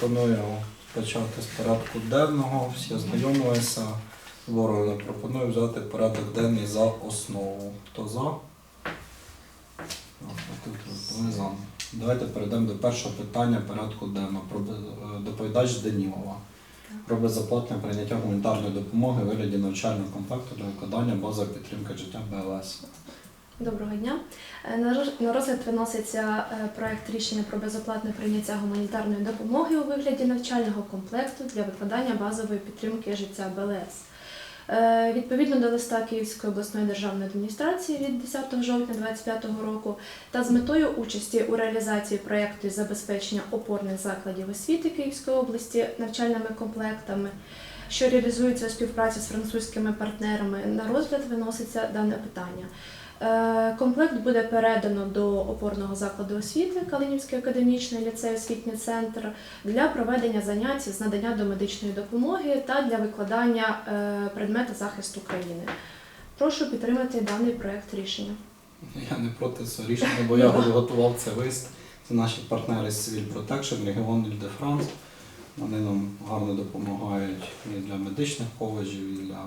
Пропоную почати з порядку денного. Всі ознайомилися. Ворогу пропоную взяти порядок денний за основу. Хто за? Давайте перейдемо до першого питання порядку денного. Е, доповідач Данілова. Про безоплатне прийняття гуманітарної допомоги у вигляді навчального комплекту для викладання базової підтримки життя БЛС. Доброго дня. Е, На розгляд виноситься е, проект рішення про безоплатне прийняття гуманітарної допомоги у вигляді навчального комплекту для викладання базової підтримки життя БЛС. Е, Відповідно до листа Київської обласної державної адміністрації від 10 жовтня 2025 року та з метою участі у реалізації проєкту забезпечення опорних закладів освіти Київської області навчальними комплектами, що реалізується у співпраці з французькими партнерами, на розгляд виноситься дане питання. Е, Комплект буде передано до опорного закладу освіти Калинівський академічний ліцей освітній центр для проведення занять з надання домедичної допомоги та для викладання е, предмета захисту країни. Прошу підтримати даний проект рішення. Я не проти цього рішення, бо я готував це лист. Це наші партнери з Civil Protection, регіон de France. Вони нам гарно допомагають і для медичних коледжів, і для,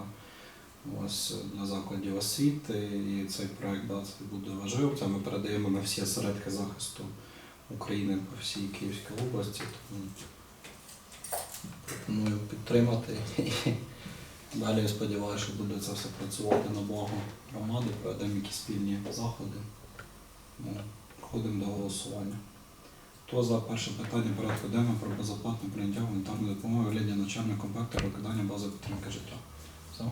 ось, для закладів освіти. І цей проект да, буде важливо. Це ми передаємо на всі осередки захисту України по всій Київській області. Тому пропоную підтримати. Далі я сподіваюся, що буде це все працювати на благо громади, проведемо якісь спільні заходи. Проходимо до голосування. Хто за перше питання порядку денного про безоплатне прийняття гуманітарної допомоги вигляді навчального комплекту викладання бази підтримки життя? За?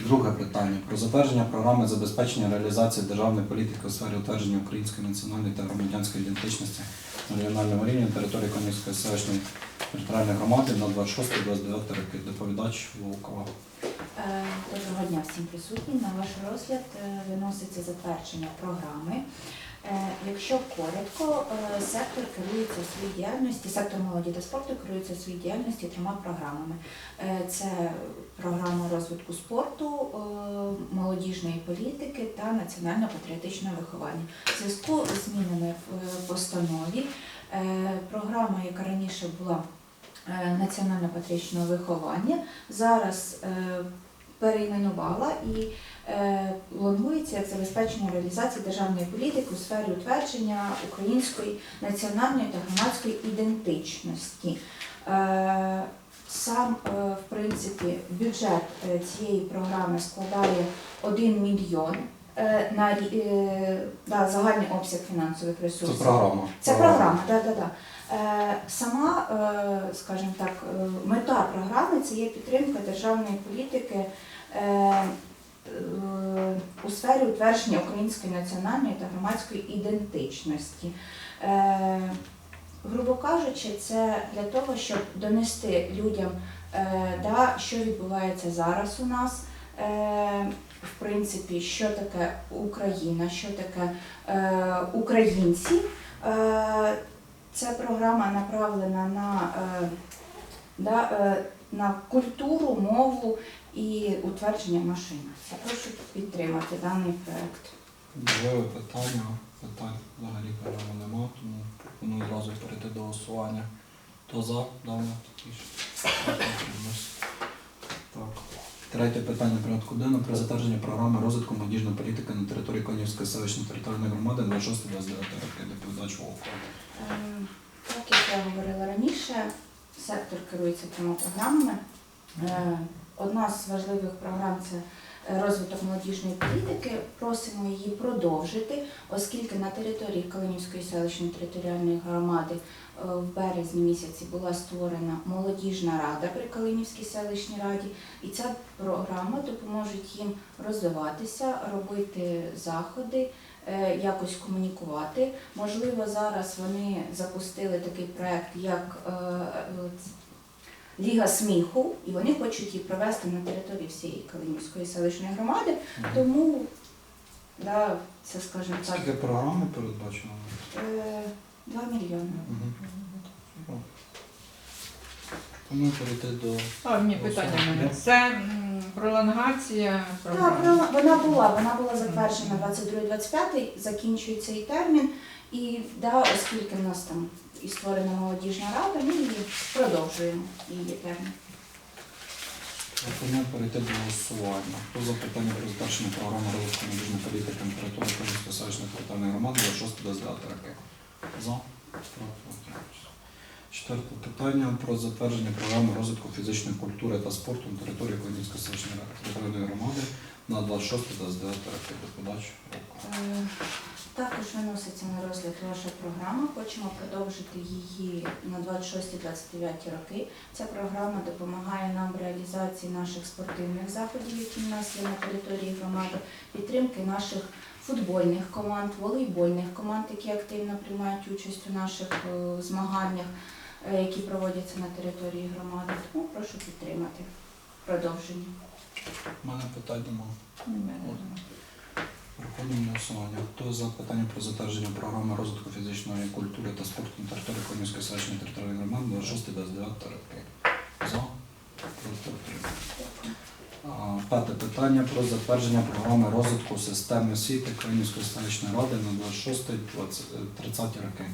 Друге питання про затвердження програми забезпечення реалізації державної політики у сфері утвердження української національної та громадянської ідентичності на регіональному рівні території Конівської селищної територіальної громади на 26-29 роки. Доповідач Волкова. Е, Доброго дня всім присутнім. На ваш розгляд е, виноситься затвердження програми. Е, Якщо коротко, е, сектор керується своїй діяльності, сектор молоді та спорту керується своїй діяльності трьома програмами. Е, Це програма розвитку спорту, молодіжної політики та національно-патріотичного виховання. В зв'язку з змінами в постанові програма, яка раніше була національно-патріотичного виховання, зараз перейменувала і е, планується як забезпечення реалізації державної політики у сфері утвердження української національної та громадської ідентичності. Е, Сам, е, в принципі, бюджет цієї програми складає 1 мільйон е, на рі- е, да, загальний обсяг фінансових Це ресурсів. програма. Це програма, так, так, так. Е, Сама, е, скажімо так, е, мета програми це є підтримка державної політики е, е, у сфері утвердження української національної та громадської ідентичності. Е, Грубо кажучи, це для того, щоб донести людям, е, да, що відбувається зараз у нас, е, в принципі, що таке Україна, що таке е, українці. Е, Ця програма направлена на, е, да, е, на культуру, мову і утвердження машини. Я прошу підтримати даний проект. Можливе питання. Питань взагалі по-моєму нема, тому пропоную одразу перейти до голосування. Хто за рішення? Так. Третє питання порядку денного про затвердження програми розвитку молодіжної політики на території Конівської селищної територіальної громади 26-29 роки. Доповідач Вовка. Е, Так як я говорила раніше, сектор керується трьома програмами. Е, Одна з важливих програм це розвиток молодіжної політики. Просимо її продовжити, оскільки на території Калинівської селищної територіальної громади е, в березні місяці була створена молодіжна рада при Калинівській селищній раді, і ця програма допоможе їм розвиватися, робити заходи, е, якось комунікувати. Можливо, зараз вони запустили такий проект, як е, е, Ліга сміху, і вони хочуть її провести на території всієї Калинівської селищної громади. Тому да, це, скажімо так, Скільки програми передбачено? е, 2 мільйони. Угу. Пропоную перейти до А, ні, питання в мене. Це м, пролонгація Так, програми. вона- вона була, вона була затверджена 22-25, закінчується її термін, І да, оскільки в нас там і створена молодіжна рада, ми її продовжуємо її термін. Пропоную перейти до голосування. Хто за питання про затвердження програми розвитку молодіжної політики на території Кам'янської селищної територіальної громади до 6 до 9 років? За? Проти? Четверте питання про затвердження програми розвитку фізичної культури та спорту на території Кам'янської селищної територіальної громади на 26 до 9 років. Доповідач Рука. Е, Також виноситься на розгляд ваша програма. Хочемо продовжити її на 26-29 роки. Ця програма допомагає нам в реалізації наших спортивних заходів, які в нас є на території громади, підтримки наших футбольних команд, волейбольних команд, які активно приймають участь у наших е, змаганнях, е, які проводяться на території громади. Тому прошу підтримати продовження. У мене питань немає. Переходимо до голосування. Хто за питання про затвердження програми розвитку фізичної культури та спорту на території Кам'янської селищної територіальної громади 26 до 9 роки? За? Проти? П'яте питання про затвердження програми розвитку системи освіти Кам'янської селищної ради на 26-30 роки.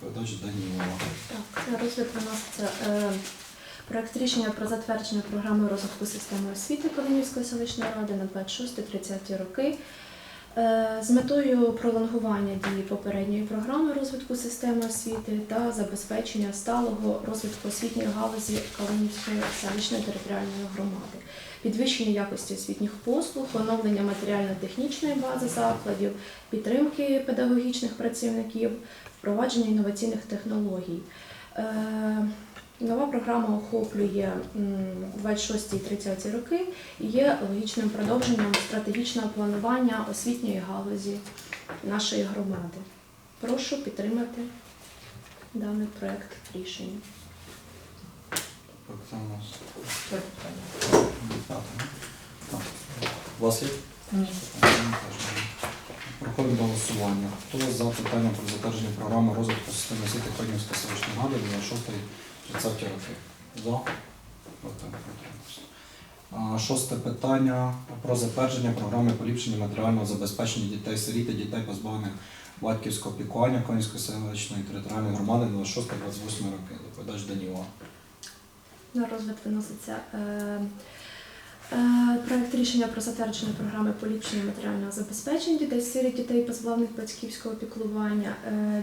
Доповідач Данілова. Так, на розгляд виноситься е, проект рішення про затвердження програми розвитку системи освіти Калинівської селищної ради на 26-30 роки. Е, З метою пролонгування дії попередньої програми розвитку системи освіти та забезпечення сталого розвитку освітньої галузі Калинівської селищної територіальної громади, підвищення якості освітніх послуг, оновлення матеріально-технічної бази закладів, підтримки педагогічних працівників, впровадження інноваційних технологій. Нова програма охоплює 26-30 роки і є логічним продовженням стратегічного планування освітньої галузі нашої громади. Прошу підтримати даний проєкт рішення. Вас. Проходимо голосування. Хто за питання про затвердження програми розвитку системи освіти Ходнівська селищної ради 26 30 років. За? Шосте питання про затвердження програми поліпшення матеріального забезпечення дітей сиріт та дітей, позбавлених батьківського опікування Конівської селищної територіальної громади 26-28 роки. Доповідач Даніла. На розгляд виноситься е, е, проект рішення про затвердження програми поліпшення матеріального забезпечення дітей сиріт дітей, позбавлених батьківського опікування. Е,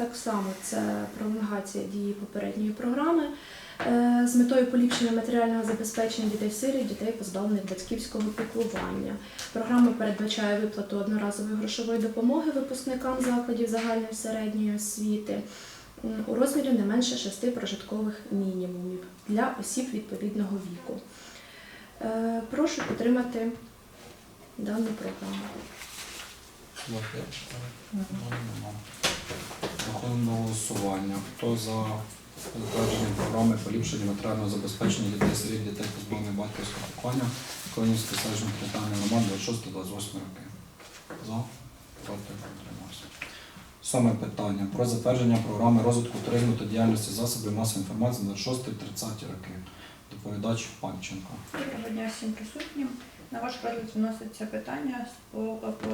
так само це пролонгація дії попередньої програми е, з метою поліпшення матеріального забезпечення дітей сиріт, дітей позбавлених батьківського піклування. Програма передбачає виплату одноразової грошової допомоги випускникам закладів загальної середньої освіти у розмірі не менше шести прожиткових мінімумів для осіб відповідного віку. Е, Прошу підтримати дану програму. До голосування. Хто за затвердження програми поліпшення матеріального забезпечення дітей сиріт, дітей позбавлених батьківського піклування Колонівської селищної територіальної громади 26-28 роки? За? Проти? Утримався. Саме питання про затвердження програми розвитку туризму та діяльності засобів масової інформації на 6-30 роки. Доповідач Панченко. Доброго дня всім присутнім. На ваш розгляд вноситься питання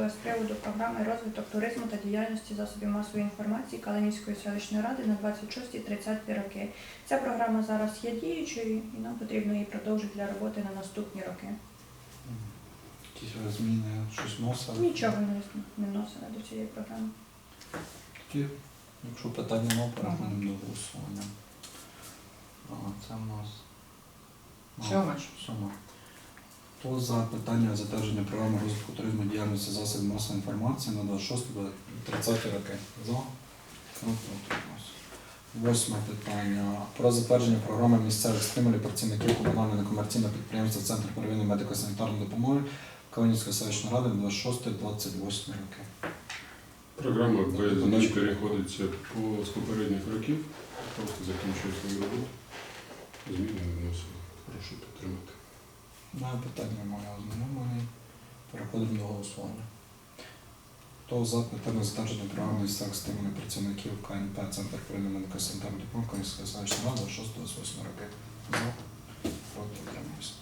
з приводу програми розвиток туризму та діяльності засобів масової інформації Калинівської селищної ради на 26-30 роки. Ця програма зараз є діючою і нам потрібно її продовжити для роботи на наступні роки. Якісь зміни, щось носили? Нічого не не вносимо до цієї програми. Тоді, якщо питання немає, переходимо до голосування. Це в нас. Ага, Сьоме. Хто за питання затвердження програми розвитку туризму діяльності засобів масової інформації на 26 до 30 роки? За? Восьме питання. Про затвердження програми місцевих стимулів працівників комунального некомерційного підприємства Центр первинної медико-санітарної допомоги Калинівської селищної ради на 26-28 роки. Програма без змін переходиться по з попередніх років, просто закінчує свою роботу. Зміни вносили. Прошу підтримати. Маю питання моє ознайомлений. Переходимо до голосування. Хто за питання затвердження програми стимулів працівників КНП Центр первинної медико-санітарної допомоги Калинівської селищної ради 6-28 роки? За? Проти? Утримався.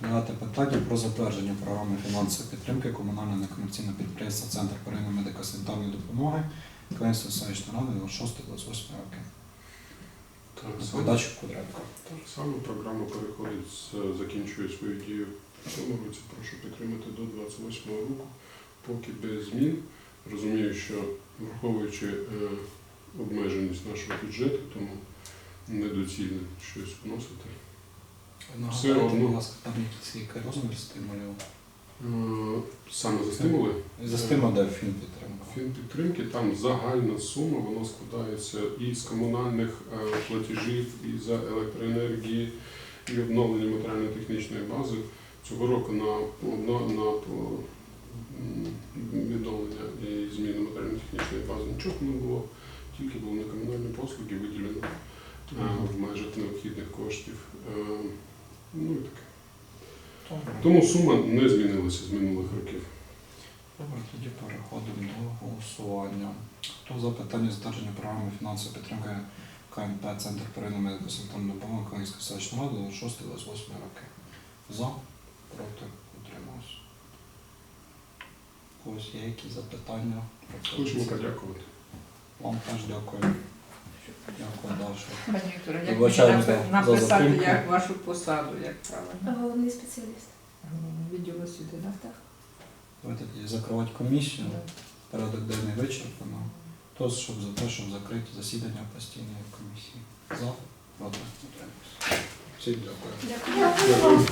Дев'яте питання про затвердження програми фінансової підтримки комунального некомерційного підприємства Центр первинної медико-санітарної допомоги Київської селищної ради 26-28 роки. Так само, так само програма переходить, закінчує свою дію в цьому році. Прошу підтримати до 28 року, поки без змін. Розумію, що враховуючи е, обмеженість нашого бюджету, тому недоцільно щось вносити. Все одно. будь ласка, там якийсь розмір стимулів. Е, Саме за стимули. За стимул де фін підтримка. Фінпідтримки там загальна сума, вона складається і з комунальних е, платежів, і за електроенергії, і обновлення матеріально-технічної бази. Цього року на, на, на по, відновлення і зміну матеріально-технічної бази нічого не було, тільки було на комунальні послуги виділено е, в межах необхідних коштів. Е, Ну і таке. Тому сума не змінилася з минулих років. Добре, тоді переходимо до голосування. Хто за питання затвердження програми фінансової підтримки КНП Центр первинної медико-санітарної допомоги Київської селищної ради 26-28 роки? За, проти, утримався. Когось є якісь запитання? Хочемо подякувати. Вам теж дякую. Пані Вікторе, як мені за- за написати, затримку. як вашу посаду, як правильно? Головний спеціаліст. Відділ освіти, так? Так. Давайте тоді закривати комісію. Порядок денний вичерпано. Хто щоб за те, щоб закрити засідання постійної комісії? За, проти, утримався. Всім дякую. Дякую.